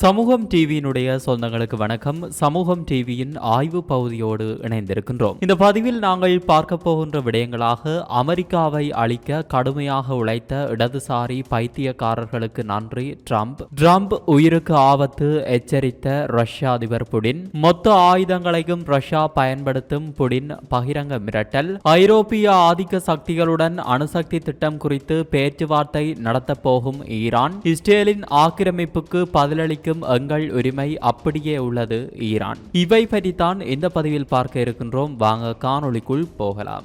சமூகம் டிவியினுடைய சொந்தங்களுக்கு வணக்கம். சமூகம் டிவியின் ஆய்வு பகுதியோடு இணைந்திருக்கின்றோம். இந்த பதிவில் நாங்கள் பார்க்க போகின்ற விடயங்களாக அமெரிக்காவை அழிக்க கடுமையாக உழைத்த இடதுசாரி பைத்தியக்காரர்களுக்கு நன்றி ட்ரம்ப். ட்ரம்ப் உயிருக்கு ஆபத்து எச்சரித்த ரஷ்ய அதிபர் புடின். மொத்த ஆயுதங்களையும் ரஷ்யா பயன்படுத்தும் புடின் பகிரங்க மிரட்டல். ஐரோப்பிய ஆதிக்க சக்திகளுடன் அணுசக்தி திட்டம் குறித்து பேச்சுவார்த்தை நடத்தப் போகும் ஈரான். இஸ்ரேலின் ஆக்கிரமிப்புக்கு பதிலளிக்கும் எங்கள் உரிமை அப்படியே உள்ளது ஈரான். இவை பற்றித்தான் இந்த பதிவில் பார்க்க இருக்கின்றோம். வாங்க காணொளிக்குள் போகலாம்.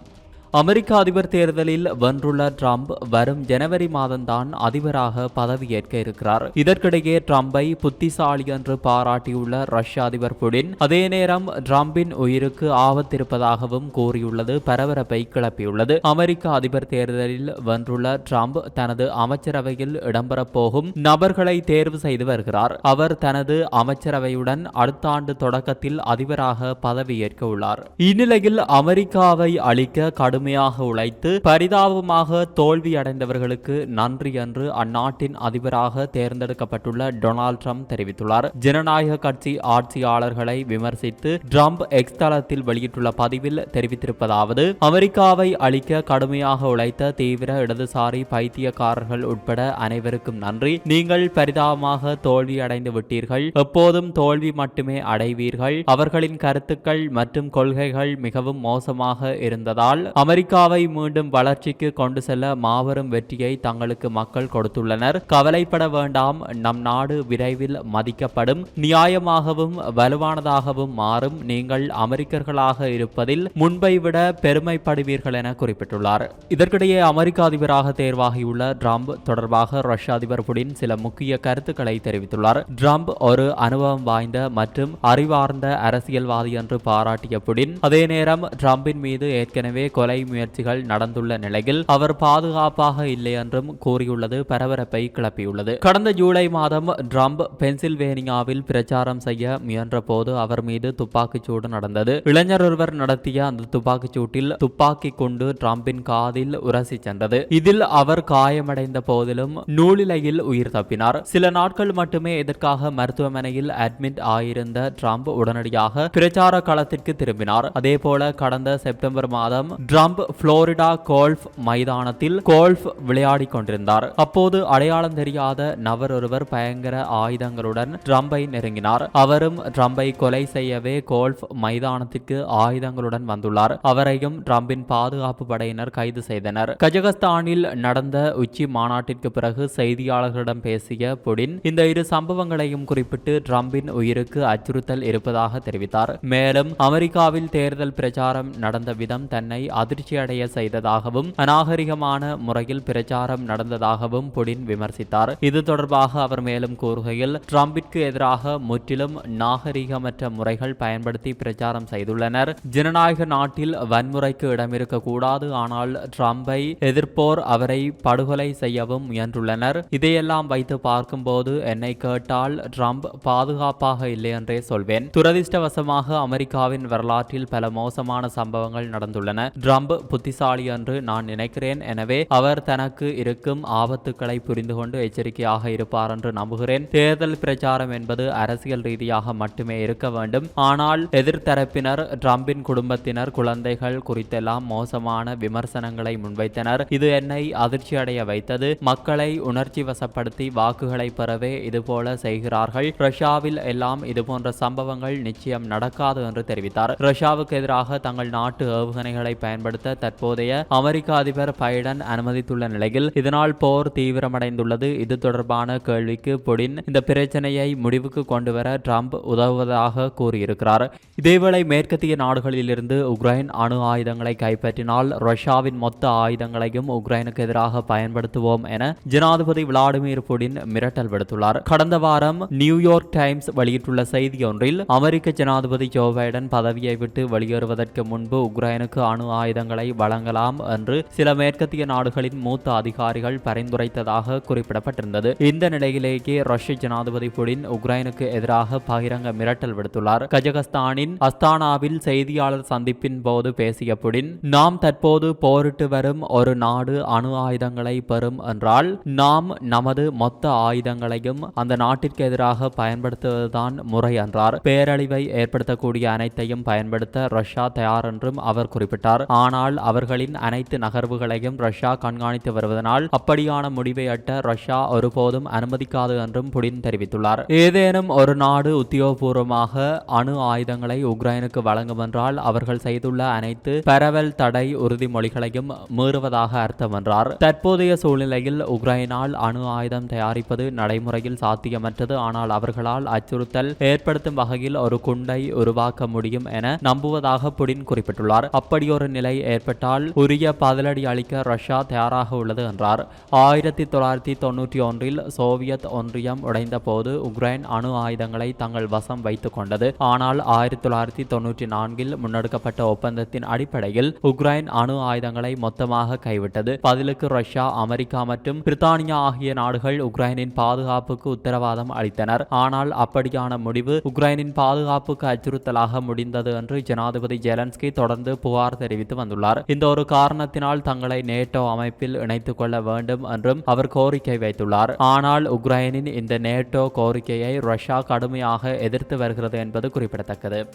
அமெரிக்க அதிபர் தேர்தலில் வென்றுள்ள ட்ரம்ப் வரும் ஜனவரி மாதம்தான் அதிபராக பதவியேற்க இருக்கிறார். இதற்கிடையே ட்ரம்பை புத்திசாலி என்று பாராட்டியுள்ள ரஷ்ய அதிபர் புடின் அதே நேரம் டிரம்பின் உயிருக்கு ஆபத்திருப்பதாகவும் கூறியுள்ளது பரபரப்பை கிளப்பியுள்ளது. அமெரிக்க அதிபர் தேர்தலில் வென்றுள்ள டிரம்ப் தனது அமைச்சரவையில் இடம்பெறப்போகும் நபர்களை தேர்வு செய்து வருகிறார். அவர் தனது அமைச்சரவையுடன் அடுத்த ஆண்டு தொடக்கத்தில் அதிபராக பதவியேற்க உள்ளார். இந்நிலையில் அமெரிக்காவை அளிக்க கடும் கடுமையாக உழைத்து பரிதாபமாக தோல்வி அடைந்தவர்களுக்கு நன்றி என்று அந்நாட்டின் அதிபராக தேர்ந்தெடுக்கப்பட்டுள்ள டொனால்ட் ட்ரம்ப் தெரிவித்துள்ளார். ஜனநாயக கட்சி ஆட்சியாளர்களை விமர்சித்து ட்ரம்ப் எக்ஸ் தளத்தில் வெளியிட்டுள்ள பதிவில் தெரிவித்திருப்பதாவது அமெரிக்காவை அழிக்க கடுமையாக உழைத்த தீவிர இடதுசாரி பைத்தியக்காரர்கள் உட்பட அனைவருக்கும் நன்றி. நீங்கள் பரிதாபமாக தோல்வி அடைந்து விட்டீர்கள். எப்போதும் தோல்வி மட்டுமே அடைவீர்கள். அவர்களின் கருத்துக்கள் மற்றும் கொள்கைகள் மிகவும் மோசமாக இருந்ததால் அமெரிக்காவை மீண்டும் வளர்ச்சிக்கு கொண்டு செல்ல மாபெரும் வெற்றியை தங்களுக்கு மக்கள் கொடுத்துள்ளனர். கவலைப்பட வேண்டாம். நம் நாடு விரைவில் மதிக்கப்படும். நியாயமாகவும் வலுவானதாகவும் மாறும். நீங்கள் அமெரிக்கர்களாக இருப்பதில் முன்பை விட பெருமைப்படுவீர்கள் என குறிப்பிட்டுள்ளார். இதற்கிடையே அமெரிக்க அதிபராக தேர்வாகியுள்ள டிரம்ப் தொடர்பாக ரஷ்ய அதிபர் புடின் சில முக்கிய கருத்துக்களை தெரிவித்துள்ளார். ட்ரம்ப் ஒரு அனுபவம் வாய்ந்த மற்றும் அறிவார்ந்த அரசியல்வாதி என்று பாராட்டிய புடின் அதே நேரம் ட்ரம்பின் மீது ஏற்கனவே கொலை முயற்சிகள் நடந்துள்ள நிலையில் அவர் பாதுகாப்பாக இல்லை என்றும் கூறியுள்ளது பரபரப்பை கிளப்பியுள்ளது. கடந்த ஜூலை மாதம் ட்ரம்ப் பென்சில்வேனியாவில் பிரச்சாரம் செய்ய முயன்ற போது அவர் மீது துப்பாக்கிச்சூடு நடந்தது. இளைஞர் ஒருவர் நடத்திய அந்த துப்பாக்கிச்சூட்டில் துப்பாக்கி கொண்டு டிரம்பின் காதில் உரசி சென்றது. இதில் அவர் காயமடைந்த போதிலும் நூலிலையில் உயிர் தப்பினார். சில நாட்கள் மட்டுமே இதற்காக மருத்துவமனையில் அட்மிட் ஆயிருந்த ட்ரம்ப் உடனடியாக பிரச்சார களத்திற்கு திரும்பினார். அதேபோல கடந்த செப்டம்பர் மாதம் ட்ரம்ப் புளோரிடா கோல்ஃப் மைதானத்தில் கோல்ஃப் விளையாடி கொண்டிருந்தார். அப்போது அடையாளம் தெரியாத நபர் ஒருவர் பயங்கர ஆயுதங்களுடன் ட்ரம்பை நெருங்கினார். அவரும் ட்ரம்பை கொலை செய்யவே கோல்ஃப் மைதானத்திற்கு ஆயுதங்களுடன் வந்துள்ளார். அவரையும் ட்ரம்பின் பாதுகாப்பு படையினர் கைது செய்தனர். கஜகஸ்தானில் நடந்த உச்சி மாநாட்டிற்கு பிறகு செய்தியாளர்களிடம் பேசிய புடின் இந்த இரு சம்பவங்களையும் குறிப்பிட்டு ட்ரம்பின் உயிருக்கு அச்சுறுத்தல் இருப்பதாக தெரிவித்தார். மேலும் அமெரிக்காவில் தேர்தல் பிரச்சாரம் நடந்த விதம் தன்னை அதிர்ச்சியடைய செய்ததாகவும் அநாகரிகமான முறையில் பிரச்சாரம் நடந்ததாகவும் புடின் விமர்சித்தார். இது தொடர்பாக அவர் மேலும் கூறுகையில் டிரம்பிற்கு எதிராக முற்றிலும் நாகரிகமற்ற முறைகள் பயன்படுத்தி பிரச்சாரம் செய்துள்ளனர். ஜனநாயக நாட்டில் வன்முறைக்கு இடமிருக்க கூடாது ஆனால் டிரம்பை எதிர்ப்போர் அவரை படுகொலை செய்யவும் முயன்றுள்ளனர். இதையெல்லாம் வைத்து பார்க்கும்போது என்னை கேட்டால் டிரம்ப் பாதுகாப்பாக இல்லை என்றே சொல்வேன். துரதிருஷ்டவசமாக அமெரிக்காவின் வரலாற்றில் பல மோசமான சம்பவங்கள் நடந்துள்ளன. டிரம்ப் புத்திசாலி என்று நான் நினைக்கிறேன். எனவே அவர் தனக்கு இருக்கும் ஆபத்துக்களை புரிந்து கொண்டு எச்சரிக்கையாக இருப்பார் என்று நம்புகிறேன். தேர்தல் பிரச்சாரம் என்பது அரசியல் ரீதியாக மட்டுமே இருக்க வேண்டும். ஆனால் எதிர்த்தரப்பினர் ட்ரம்பின் குடும்பத்தினர் குழந்தைகள் குறித்தெல்லாம் மோசமான விமர்சனங்களை முன்வைத்தனர். இது என்னை அதிர்ச்சியடைய வைத்தது. மக்களை உணர்ச்சி வசப்படுத்தி வாக்குகளை பெறவே இதுபோல செய்கிறார்கள். ரஷ்யாவில் எல்லாம் இதுபோன்ற சம்பவங்கள் நிச்சயம் நடக்காது என்று தெரிவித்தார். ரஷ்யாவுக்கு எதிராக தங்கள் நாட்டு ஏவுகணைகளை பயன்படுத்த தற்போதைய அமெரிக்க அதிபர் பைடன் அனுமதித்துள்ள நிலையில் இதனால் போர் தீவிரமடைந்துள்ளது. இது தொடர்பான கேள்விக்கு புடின் இந்த பிரச்சனையை முடிவுக்கு கொண்டுவர ட்ரம்ப் உதவுவதாக கூறியிருக்கிறார். இதேவேளை மேற்கத்திய நாடுகளிலிருந்து உக்ரைன் அணு ஆயுதங்களை கைப்பற்றினால் ரஷ்யாவின் மொத்த ஆயுதங்களையும் உக்ரைனுக்கு எதிராக பயன்படுத்துவோம் என ஜனாதிபதி விளாடிமிர் புடின் மிரட்டல் விடுத்துள்ளார். கடந்த வாரம் நியூயார்க் டைம்ஸ் வெளியிட்டுள்ள செய்தி ஒன்றில் அமெரிக்க ஜனாதிபதி ஜோ பைடன் பதவியை விட்டு வெளியேறுவதற்கு முன்பு உக்ரைனுக்கு அணு ஆயுத ஆயுதங்களை வழங்கலாம் என்று சில மேற்கத்திய நாடுகளின் மூத்த அதிகாரிகள் பரிந்துரைத்ததாக குறிப்பிடப்பட்டிருந்தது. இந்த நிலையிலேயே ரஷ்ய ஜனாதிபதி புடின் உக்ரைனுக்கு எதிராக பகிரங்க மிரட்டல் விடுத்துள்ளார். கஜகஸ்தானின் அஸ்தானாவில் செய்தியாளர் சந்திப்பின் போது பேசிய புடின் நாம் தற்போது போரிட்டு வரும் ஒரு நாடு அணு ஆயுதங்களை பெறும் என்றால் நாம் நமது மொத்த ஆயுதங்களையும் அந்த நாட்டிற்கு எதிராக பயன்படுத்துவதுதான் முறை என்றார். பேரழிவை ஏற்படுத்தக்கூடிய அனைத்தையும் பயன்படுத்த ரஷ்யா தயார் என்றும் அவர் குறிப்பிட்டார். ஆனால் அவர்களின் அனைத்து நகர்வுகளையும் ரஷ்யா கண்காணித்து வருவதனால் அப்படியான முடிவை எட்ட ரஷ்யா ஒருபோதும் அனுமதிக்காது என்றும் புடின் தெரிவித்துள்ளார். ஏதேனும் ஒரு நாடு உத்தியோகபூர்வமாக அணு ஆயுதங்களை உக்ரைனுக்கு வழங்கும் என்றால் அவர்கள் செய்துள்ள அனைத்து பரவல் தடை உறுதிமொழிகளையும் மீறுவதாக அர்த்தம் என்றார். தற்போதைய சூழ்நிலையில் உக்ரைனால் அணு ஆயுதம் தயாரிப்பது நடைமுறையில் சாத்தியமற்றது. ஆனால் அவர்களால் அச்சுறுத்தல் ஏற்படுத்தும் வகையில் ஒரு குண்டை உருவாக்க முடியும் என நம்புவதாக புடின் குறிப்பிட்டுள்ளார். அப்படியொரு நிலை ஏற்பட்டால் உரிய பதிலடி அளிக்க ரஷ்யா தயாராக உள்ளது என்றார். ஆயிரத்தி தொள்ளாயிரத்தி தொன்னூற்றி ஒன்றில் சோவியத் ஒன்றியம் உடைந்த போது உக்ரைன் அணு ஆயுதங்களை தங்கள் வசம் வைத்துக் கொண்டது. ஆனால் ஆயிரத்தி தொள்ளாயிரத்தி தொன்னூற்றி நான்கில் முன்னெடுக்கப்பட்ட ஒப்பந்தத்தின் அடிப்படையில் உக்ரைன் அணு ஆயுதங்களை மொத்தமாக கைவிட்டது. பதிலுக்கு ரஷ்யா அமெரிக்கா மற்றும் பிரித்தானியா ஆகிய நாடுகள் உக்ரைனின் பாதுகாப்புக்கு உத்தரவாதம் அளித்தனர். ஆனால் அப்படியான முடிவு உக்ரைனின் பாதுகாப்புக்கு அச்சுறுத்தலாக முடிந்தது என்று ஜனாதிபதி ஜெலன்ஸ்கி தொடர்ந்து புகார் தெரிவித்து வந்தார். வந்துள்ளார் இந்த ஒரு காரணத்தினால் தங்களை நேட்டோ அமைப்பில் இணைத்துக் கொள்ள வேண்டும் என்றும் அவர் கோரிக்கை வைத்துள்ளார். ஆனால் உக்ரைனின் இந்த நேட்டோ கோரிக்கையை ரஷ்யா கடுமையாக எதிர்த்து வருகிறது என்பது குறிப்பிடத்தக்கது.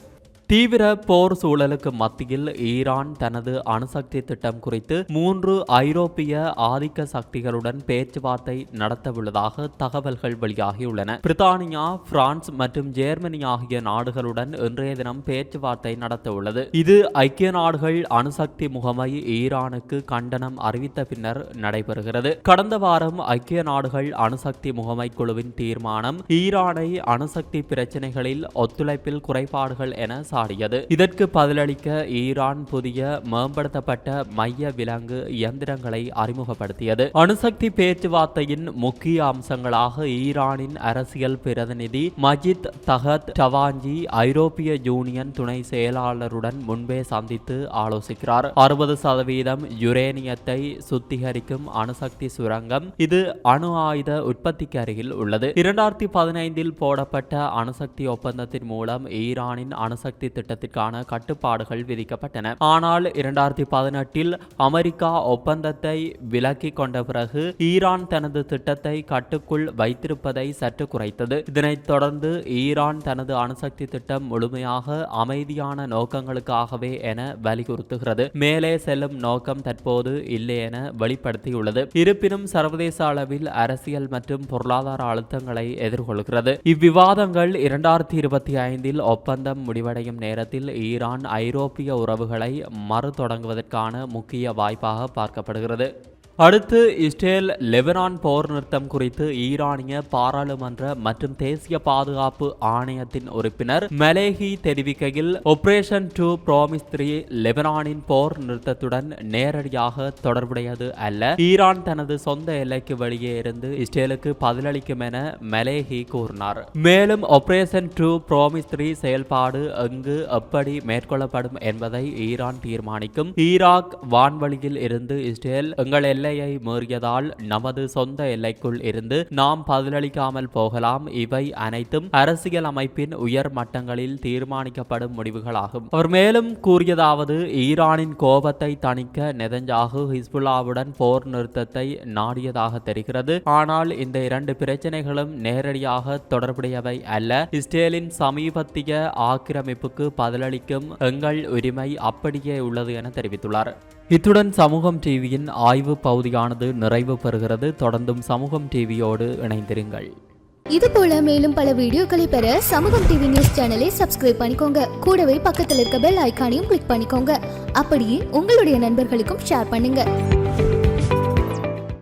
தீவிர போர் சூழலுக்கு மத்தியில் ஈரான் தனது அணுசக்தி திட்டம் குறித்து மூன்று ஐரோப்பிய ஆதிக்க சக்திகளுடன் பேச்சுவார்த்தை நடத்தவுள்ளதாக தகவல்கள் வெளியாகியுள்ளன. பிரித்தானியா பிரான்ஸ் மற்றும் ஜெர்மனி ஆகிய நாடுகளுடன் இன்றைய தினம் பேச்சுவார்த்தை நடத்தவுள்ளது. இது ஐக்கிய நாடுகள் அணுசக்தி முகமை ஈரானுக்கு கண்டனம் அறிவித்த பின்னர் நடைபெறுகிறது. கடந்த வாரம் ஐக்கிய நாடுகள் அணுசக்தி முகமை குழுவின் தீர்மானம் ஈரானை அணுசக்தி பிரச்சினைகளில் ஒத்துழைப்பில் குறைபாடுகள் என சாடியது. இதற்கு பதிலளிக்க ஈரான் புதிய மேம்படுத்தப்பட்ட மைய விலங்கு இயந்திரங்களை அறிமுகப்படுத்தியது. அணுசக்தி பேச்சுவார்த்தையின் முக்கிய அம்சங்களாக ஈரானின் அரசியல் பிரதிநிதி மஜித் தகத் டவாஞ்சி ஐரோப்பிய யூனியன் துணை செயலாளருடன் முன்பே சந்தித்து ஆலோசிக்கிறார். அறுபது சதவீதம் யுரேனியத்தை சுத்திகரிக்கும் அணுசக்தி சுரங்கம் இது அணு ஆயுத உற்பத்திக்கு அருகில் உள்ளது. இரண்டாயிரத்தி பதினைந்தில் போடப்பட்ட அணுசக்தி ஒப்பந்தத்தின் மூலம் ஈரானின் அணுசக்தி திட்டத்திற்கான கட்டுப்பாடுகள் விதிக்கப்பட்டன. ஆனால் இரண்டாயிரத்தி பதினெட்டில் அமெரிக்கா ஒப்பந்தத்தை விலக்கி கொண்ட பிறகு ஈரான் தனது திட்டத்தை கட்டுக்குள் வைத்திருப்பதை சற்று குறைத்தது. இதனைத் தொடர்ந்து ஈரான் தனது அணுசக்தி திட்டம் முழுமையாக அமைதியான நோக்கங்களுக்காகவே என வலியுறுத்துகிறது. மேலே செல்லும் நோக்கம் தற்போது இல்லை என வெளிப்படுத்தியுள்ளது. இருப்பினும் சர்வதேச அளவில் அரசியல் மற்றும் பொருளாதார அழுத்தங்களை எதிர்கொள்கிறது. இவ்விவாதங்கள் இரண்டாயிரத்தி இருபத்தி ஐந்தில் ஒப்பந்தம் முடிவடையும் நேரத்தில் ஈரான் ஐரோப்பிய உறவுகளை மறு தொடங்குவதற்கான முக்கிய வாய்ப்பாக பார்க்கப்படுகிறது. அடுத்து இஸ்ரேல் லெபனான் போர் நிறுத்தம் குறித்து ஈரானிய பாராளுமன்ற மற்றும் தேசிய பாதுகாப்பு ஆணையத்தின் உறுப்பினர் மலேஹி தெரிவிக்கையில் ஆபரேஷன் டூ ப்ராமிஸ் த்ரீ லெபனானின் போர் நிறுத்தத்துடன் நேரடியாக தொடர்புடையது அல்ல. ஈரான் தனது சொந்த எல்லைக்கு வெளியே இருந்து இஸ்ரேலுக்கு பதிலளிக்கும் என மலேஹி கூறினார். மேலும் ஆபரேஷன் டூ ப்ராமிஸ் த்ரீ செயல்பாடு எங்கு எப்படி மேற்கொள்ளப்படும் என்பதை ஈரான் தீர்மானிக்கும். ஈராக் வான்வழியில் இருந்து இஸ்ரேல் எங்கள் எல்லையை மீறியதால் நமது சொந்த எல்லைக்குள் இருந்து நாம் பதிலளிக்காமல் போகலாம். இவை அனைத்தும் அரசியல் அமைப்பின் உயர் மட்டங்களில் தீர்மானிக்கப்படும் முடிவுகளாகும். அவர் மேலும் கூறியதாவது ஈரானின் கோபத்தை தணிக்க நெதஞ்சாகு ஹிஸ்புல்லாவுடன் போர் நிறுத்தத்தை நாடியதாக தெரிகிறது. ஆனால் இந்த இரண்டு பிரச்சனைகளும் நேரடியாக தொடர்புடையவை அல்ல. இஸ்ரேலின் சமீபத்திய ஆக்கிரமிப்புக்கு பதிலளிக்கும் எங்கள் உரிமை அப்படியே உள்ளது என தெரிவித்துள்ளார். இத்துடன் சமூகம் டிவியின் ஆய்வு பகுதியானது நிறைவு பெறுகிறது. தொடர்ந்தும் சமூகம் டிவியோடு இணைந்திருங்கள். இது போல மேலும் பல வீடியோக்களை பெற சமூகம் டிவி நியூஸ் சேனலை சப்ஸ்கிரைப் பண்ணிக்கோங்க. கூடவே பக்கத்தில் இருக்க பெல் ஐக்கானையும் கிளிக் பண்ணிக்கோங்க. அப்படியே உங்களுடைய நண்பர்களுக்கும் ஷேர் பண்ணுங்க.